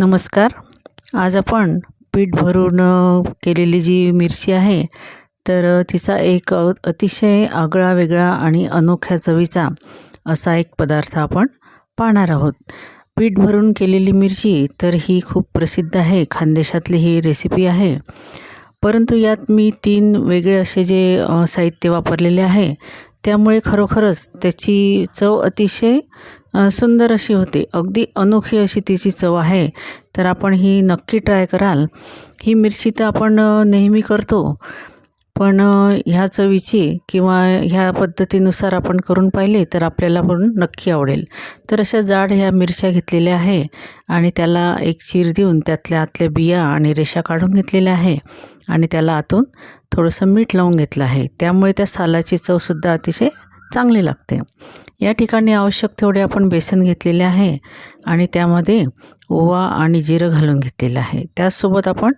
नमस्कार. आज आपण पीठ भरून केलेली जी मिरची आहे तर तिचा एक अतिशय आगळा वेगळा आणि अनोख्या चवीचा असा एक पदार्थ आपण पाहणार आहोत. पीठ भरून केलेली मिरची तर ही खूप प्रसिद्ध आहे खानदेशातली ही रेसिपी आहे. परंतु यात मी तीन वेगळे असे जे साहित्य वापरलेले आहे त्यामुळे खरोखरच त्याची चव अतिशय सुंदर अशी होते. अगदी अनोखी अशी तिची चव आहे. तर आपण ही नक्की ट्राय कराल. ही मिरची तर आपण नेहमी करतो. पण ह्या चवीची किंवा ह्या पद्धतीनुसार आपण करून पाहिले तर आपल्याला पण नक्की आवडेल. तर अशा जाड ह्या मिरच्या घेतलेल्या आहे आणि त्याला एक चीर देऊन त्यातल्या आतल्या बिया आणि रेषा काढून घेतलेल्या आहे आणि त्याला आतून थोडंसं मीठ लावून घेतलं आहे. त्यामुळे त्या सालाची चवसुद्धा अतिशय चांगली लागते. या ठिकाणी आवश्यक तेवढे आपण बेसन घेतलेले आहे आणि त्यामध्ये ओवा आणि जिरं घालून घेतलेलं आहे. त्याचसोबत आपण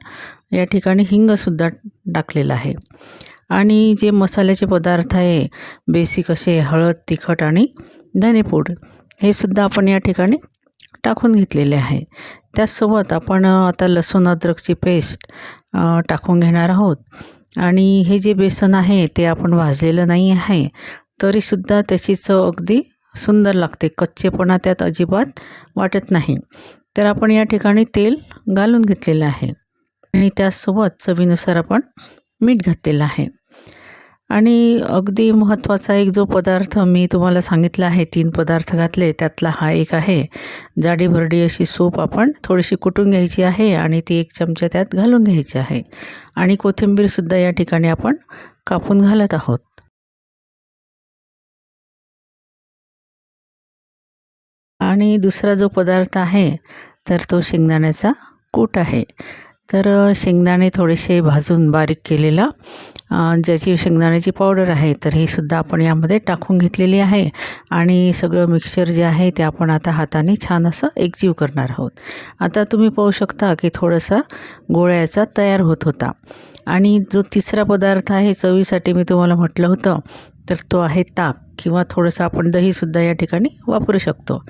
या ठिकाणी हिंगसुद्धा टाकलेलं आहे. आणि जे मसाल्याचे पदार्थ आहे बेसिक असे हळद तिखट आणि धनेपूड हे सुद्धा आपण या ठिकाणी टाकून घेतलेले आहे. त्याचसोबत आपण आता लसूण अद्रकची पेस्ट टाकून घेणार आहोत. आणि हे जे बेसन आहे ते आपण भाजलेलं नाही आहे. तरीसुद्धा त्याची चव अगदी सुंदर लागते. कच्चेपणा त्यात अजिबात वाटत नाही. तर आपण या ठिकाणी तेल घालून घेतलेलं आहे. आणि त्यासोबत चवीनुसार आपण मीठ घातलेलं आहे. आणि अगदी महत्त्वाचा एक जो पदार्थ मी तुम्हाला सांगितला आहे तीन पदार्थ घातले त्यातला हा एक आहे. जाडी भरडी अशी सूप आपण थोडीशी कुटून घ्यायची आहे आणि ती एक चमचा त्यात घालून घ्यायची आहे. आणि कोथिंबीरसुद्धा या ठिकाणी आपण कापून घालत आहोत. आणि दुसरा जो पदार्थ आहे तर तो शेंगदाण्याचा कूट आहे. तर शेंगदाणे थोडेसे भाजून बारीक केलेला ज्याची शेंगदाण्याची पावडर आहे तर ही सुद्धा आपण यामध्ये टाकून घेतलेली आहे. आणि सगळं मिक्सचर जे आहे ते आपण आता हाताने छान असं एकजीव करणार आहोत. आता तुम्ही पाहू शकता की थोडासा गोळ्याचा तयार होत होता. आणि जो तिसरा पदार्थ आहे चवीसाठी मी तुम्हाला म्हटलं होतं तर तो आहे ताक किंवा थोडंसं आपण दहीसुद्धा या ठिकाणी वापरू शकतो.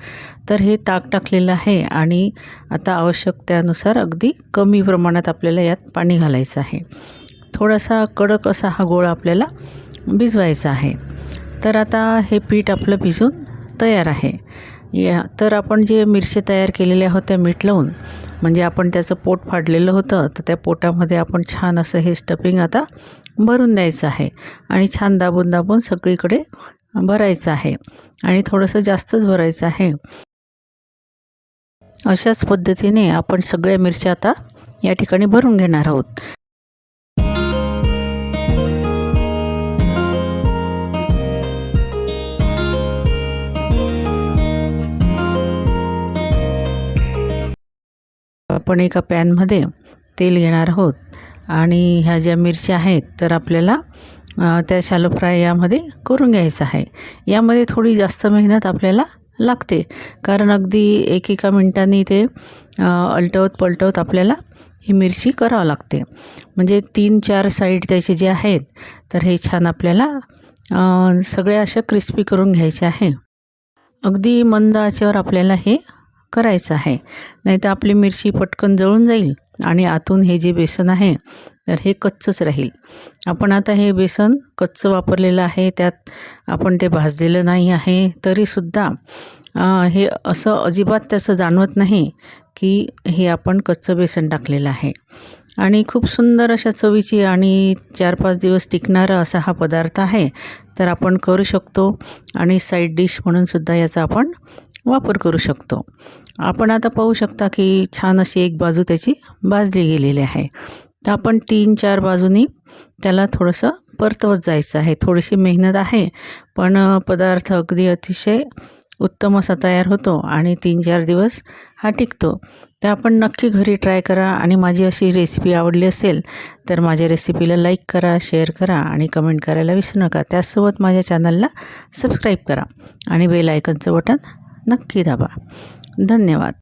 तर हे ताक टाकलेलं आहे आणि आता आवश्यकतेनुसार अगदी कमी प्रमाणात आपल्याला यात पाणी घालायचं आहे. थोडासा कडक असा हा गोळा आपल्याला भिजवायचा आहे. तर आता हे पीठ आपलं भिजून तयार आहे. या तर आपण जे मिरच्या तयार केलेल्या होत्या मीठ लावून म्हणजे आपण त्याचं पोट फाडलेलं होतं तर त्या पोटामध्ये आपण छान असं हे स्टफिंग आता भरून द्यायचं आहे. आणि छान दाबून दाबून सगळीकडे भरायचं आहे. आणि थोडंसं जास्तच भरायचं आहे. अशाच पद्धतीने आपण सगळ्या मिरच्या आता या ठिकाणी भरून घेणार आहोत. आपण एका पॅनमध्ये तेल घेणार आहोत. आणि ह्या ज्या मिरच्या आहेत तर आपल्याला त्या शालो फ्राय यामध्ये करून घ्यायचं आहे. यामध्ये थोडी जास्त मेहनत आपल्याला लागते. कारण अगदी एक एका मिनटांनी ते अलटवत पलटवत आपल्याला ही मिरची करावं लागते. म्हणजे तीन चार साईड त्याचे जे आहेत तर हे छान आपल्याला सगळे सगळ्या अशा क्रिस्पी करून घ्यायचे आहे. अगदी मंद आचेवर आपल्याला हे करायचं आहे. नाही तर आपली मिरची पटकन जळून जाईल आणि आतून हे जे बेसन आहे तर हे कच्चंच राहील. आपण आता हे बेसन कच्चं वापरलेलं आहे त्यात आपण ते भाजलेलं नाही आहे तरीसुद्धा हे असं अजिबात त्याचं जाणवत नाही की हे आपण कच्चं बेसन टाकलेलं आहे. आणि खूप सुंदर अशा चवीची आणि चार पाच दिवस टिकणारा असा हा पदार्थ आहे तर आपण करू शकतो. आणि साईड डिश म्हणून सुद्धा याचा आपण वापर करू शकतो. आपण आता पाहू शकता की छान अशी एक बाजू त्याची भाजली गेलेली आहे. तर आपण तीन चार बाजूनी त्याला थोडंसं परतवत जायचं आहे. थोडीशी मेहनत आहे पण पदार्थ अगदी अतिशय उत्तम असा तयार होतो आणि तीन चार दिवस हा टिकतो. तर आपण नक्की घरी ट्राय करा आणि माझी अशी रेसिपी आवडली असेल तर माझ्या रेसिपीला लाईक करा शेअर करा आणि कमेंट करायला विसरू नका. त्याचसोबत माझ्या चॅनलला सबस्क्राईब करा आणि बेल आयकनचं बटन नक्की दाबा धन्यवाद